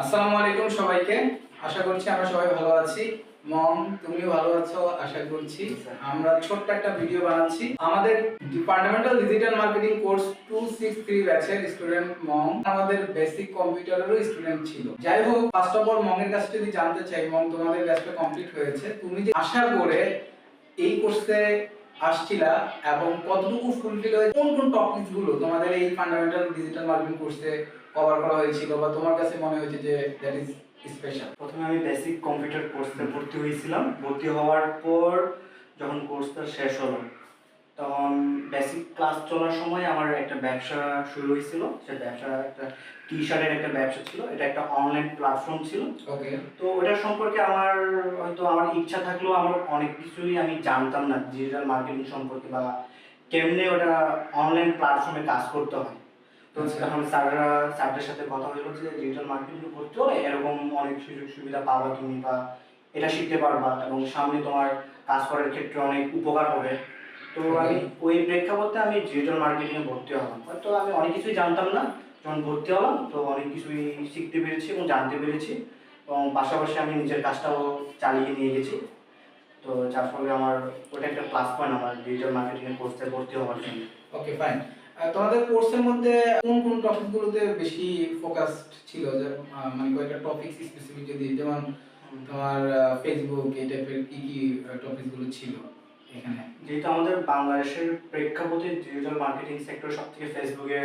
আসসালামু আলাইকুম সবাইকে। আশা করছি আমরা সবাই ভালো আছি। মম, তুমিও ভালো আছো? আশা করছি আমরা ছোট্ট একটা ভিডিও বানাচ্ছি। আমাদের departmental digital marketing course two six three ব্যাচের স্টুডেন্ট মম, আমাদের বেসিক কম্পিউটারেরও স্টুডেন্ট ছিল। যাই হোক ফার্স্ট অফ অল মমের কাছে যদি জানতে চাই, মম, তোমাদের ব্যাচটা কমপ্লিট হয়েছে। তুমি যে আশা করে এই কোর্সে আসছিলা এবং কতটুকু ফুলফিল হয়েছে? কোন কোন টপিকগুলো? তোমাদের এই ফান্ডামেন্টাল ডিজিটাল মার্কেটিং কোর্সে কভার করা হয়েছিল বা তোমার কাছে মনে হয়েছে যে দ্যাট ইজ স্পেশাল প্রথমে আমি বেসিক কম্পিউটার কোর্সে ভর্তি হয়েছিলাম। ভর্তি হওয়ার পর যখন কোর্সটা শেষ হলো, তখন বেসিক ক্লাস চলার সময় আমার একটা ব্যবসা শুরু হয়েছিল। সে ব্যবসা একটা টি শার্টের একটা ব্যবসা ছিল। এটা একটা অনলাইন প্ল্যাটফর্ম ছিল। ওকে তো ওটার সম্পর্কে আমার হয়তো আমার ইচ্ছা থাকলেও আমার অনেক কিছুই আমি জানতাম না। ডিজিটাল মার্কেটিং সম্পর্কে বা কেমনে ওটা অনলাইন প্ল্যাটফর্মে কাজ করতে হয়। তো আচ্ছা। তখন স্যাররা স্যারদের সাথে কথা হলো যে ডিজিটাল মার্কেটিং করতে হলে এরকম অনেক সুযোগ সুবিধা পাবা তুমি বা এটা শিখতে পারবা এবং সামনে তোমার কাজ করার ক্ষেত্রে অনেক উপকার হবে। তো আমি ওই প্রেক্ষাপটে আমি ডিজিটাল মার্কেটিং এ ভর্তি হলাম। তো আমি অনেক কিছুই জানতাম না যখন ভর্তি হলাম তো অনেক কিছুই শিখতে পেরেছি এবং জানতে পেরেছি এবং পাশাপাশি আমি নিজের কাজটাও চালিয়ে নিয়ে গেছি। তো যার ফলে আমার ওটা একটা প্লাস পয়েন্ট আমার ডিজিটাল মার্কেটিং এর কোর্সে ভর্তি হওয়ার জন্য। ওকে ফাইন তোমাদের কোর্সের মধ্যে কোন কোন টপিকগুলোতে বেশি ফোকাসড ছিল? যে মানে কয়েকটা টপিক স্পেসিফিক যদি যেমন তোমার ফেসবুক এই টাইপের কি কি টপিকগুলো ছিল? এখানে। যেহেতু আমাদের বাংলাদেশের প্রেক্ষাপটে ডিজিটাল মার্কেটিং সেক্টর সব থেকে ফেসবুকে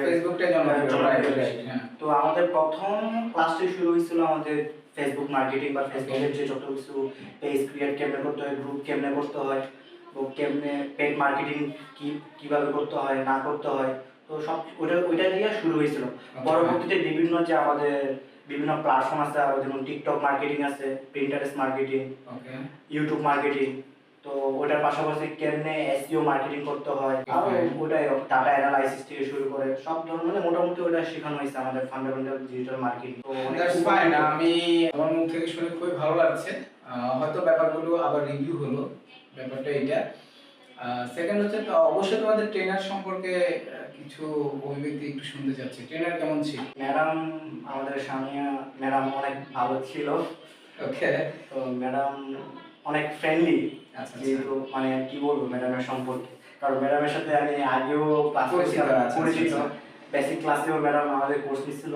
তো আমাদের প্রথম ক্লাসটি শুরু হয়েছিল আমাদের ফেসবুক মার্কেটিং বা ফেসবুকের যে যত কিছু পেজ ক্রিয়েট কেমনে করতে হয় গ্রুপ কেমনে করতে হয় তো কেমনে পেড মার্কেটিং কি কীভাবে করতে হয় না করতে হয় তো সব ওটা ওইটা দিয়ে শুরু হয়েছিল। পরবর্তীতে বিভিন্ন যে আমাদের বিভিন্ন প্ল্যাটফর্ম আছে যেমন টিকটক মার্কেটিং আছে প্রিন্টারেস্ট মার্কেটিং ইউটিউব মার্কেটিং তো ওটার পাশাপাশি কেমনে এসইও মার্কেটিং করতে হয় আর. ওটাই ডাটা অ্যানালাইসিস থেকে শুরু করে সব ধরনের মানে মোটামুটি ওটা শেখানো হয়েছে আমাদের ফান্ডামেন্টাল ডিজিটাল মার্কেটিং তো দ্যাটস ফাইন আমি আমার মুখ থেকে শুনে খুবই ভালো লাগছে। হয়তো ব্যাপারগুলো আবার রিভিউ হলো ব্যাপারটা এটা সেকেন্ড হচ্ছে অবশ্যই তোমাদের ট্রেনার সম্পর্কে কিছু অভিব্যক্তি একটু শুনতে চাচ্ছি। ট্রেনার কেমন ছিল? ম্যাডাম আমাদের সামিয়া ম্যাডাম অনেক ভালো ছিল। ওকে তো ম্যাডাম অনেক ফ্রেন্ডলি আচ্ছা আচ্ছা। যেহেতু মানে কি বলব ম্যাডামের সম্পর্কে। কারণ ম্যাডামের সাথে আমি আগেও ক্লাস পরিচিত। বেসিক ক্লাসেও ম্যাডাম আমাদের কোর্স নিচ্ছিল।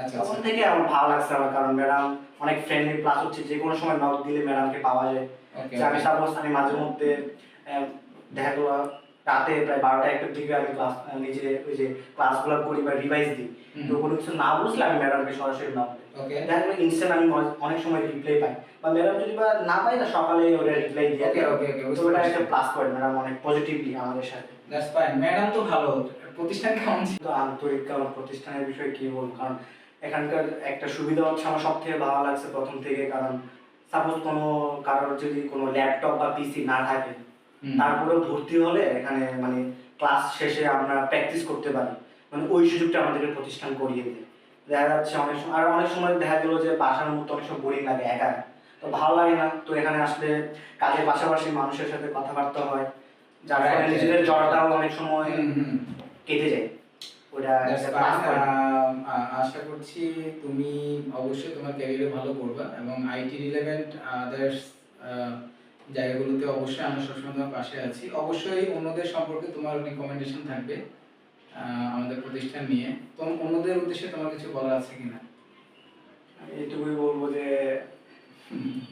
আচ্ছা তখন থেকে আমার ভালো লাগছে আমার কারণ ম্যাডাম অনেক ফ্রেন্ডলি ক্লাস হচ্ছে যে কোনো সময় নক দিলে ম্যাডামকে পাওয়া যায়। আমি সাপোজ আমি মাঝে মধ্যে দেখা গেলো রাতে প্রায় বারোটা একটার দিকে আমি ক্লাস নিজে ওই যে ক্লাসগুলো করি বা রিভাইজ দিই তো কোনো কিছু না বুঝলে আমি ম্যাডামকে সরাসরি ওকে দেখা গেলো ইনস্ট্যান্ট আমি অনেক- সময় রিপ্লাই পাই। বা ম্যাডাম যদি বা না পাই না সকালে ওটা রিপ্লাই দিয়ে তো ওটা একটা প্লাস পয়েন্ট ম্যাডাম অনেক পজিটিভলি আমাদের সাথে। দ্যাটস ফাইন ম্যাডাম তো ভালো। প্রতিষ্ঠান কেমন ছিল? তো আন্তরিক আমার প্রতিষ্ঠানের বিষয়ে কি বলব? কারণ এখানকার একটা সুবিধা হচ্ছে আমার সব থেকে ভালো লাগছে প্রথম থেকে কারণ সাপোজ কোনো কারোর যদি কোনো ল্যাপটপ বা পিসি না থাকে হুম। তারপরেও ভর্তি হলে এখানে মানে ক্লাস শেষে আমরা প্র্যাকটিস করতে পারি। মানে ওই সুযোগটা আমাদেরকে প্রতিষ্ঠান করিয়ে দেয়। দেখা যাচ্ছে অনেক সময় আর অনেক সময় দেখা গেলো যে বাসার মতো অনেক সময় বোরিং লাগে একা। তো ভালো লাগে না। তো এখানে আসলে কাজের পাশাপাশি মানুষের সাথে কথাবার্তা হয় যার ফলে নিজেদের জ্বরটাও অনেক সময়। কেটে যায়। ওটা আশা করছি তুমি অবশ্যই তোমার ক্যারিয়ারে ভালো করবা এবং আইটি রিলেভেন্ট আদার্স জায়গাগুলোতে অবশ্যই আমরা সবসময় তোমার পাশে আছি। অবশ্যই অন্যদের সম্পর্কে তোমার রিকমেন্ডেশন থাকবে আমাদের প্রতিষ্ঠান নিয়ে। তো অন্যদের উদ্দেশ্যে তোমার কিছু বলার আছে কিনা? আমি এটুকুই বলব যে,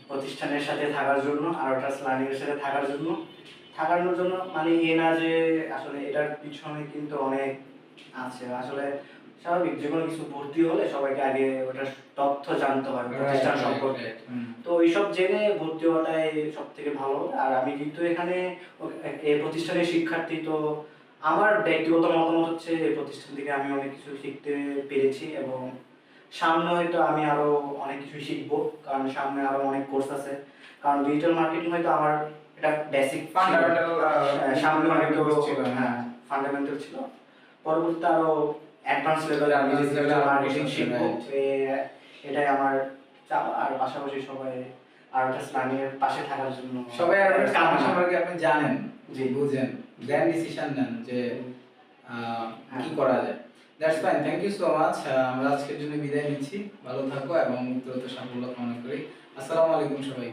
প্রতিষ্ঠানের সাথে থাকার জন্য আর ওটা এর সাথে থাকার জন্য। থাকার জন্য মানে এ না যে, আসলে এটার পিছনে কিন্তু অনেক আছে। আসলে স্বাভাবিক যে কোনো কিছু ভর্তি হলে সবাইকে আগে ওটার তথ্য জানতে হয় প্রতিষ্ঠান সম্পর্কে। তো এইসব জেনে ভর্তি হওয়াটাই সব থেকে ভালো। আর আমি কিন্তু এখানে এই প্রতিষ্ঠানের শিক্ষার্থী তো আমার ব্যক্তিগত মতামত হচ্ছে এই প্রতিষ্ঠান থেকে আমি অনেক কিছু শিখতে পেরেছি এবং সামনে হয়তো আমি আরও অনেক কিছু শিখব কারণ সামনে আরও অনেক কোর্স আছে। কারণ ডিজিটাল মার্কেটিং হয়তো আমার এটা বেসিক Fundamental, সামনে হয়তো ছিল, হ্যাঁ। হ্যাঁ ফান্ডামেন্টাল ছিল। পরবর্তীতে আরও অ্যাডভান্স লেভেলে আমি Advanced level ডিজিটাল এ মার্কেটিং আরও শিখব এটাই আমার চাওয়া। আর পাশাপাশি সবাই আরোটা স্লামিয়ের পাশে থাকার জন্য সবাই আর কাম সম্পর্কে আপনি জানেন যে বুঝেন দেন ডিসিশন নেন যে আহ, কি করা যায়। That's fine thank you so much আমরা আজকের জন্য বিদায় নিচ্ছি। ভালো থাকো এবং উত্তরোত্তর সাফল্য কামনা করি। আসসালামু আলাইকুম সবাই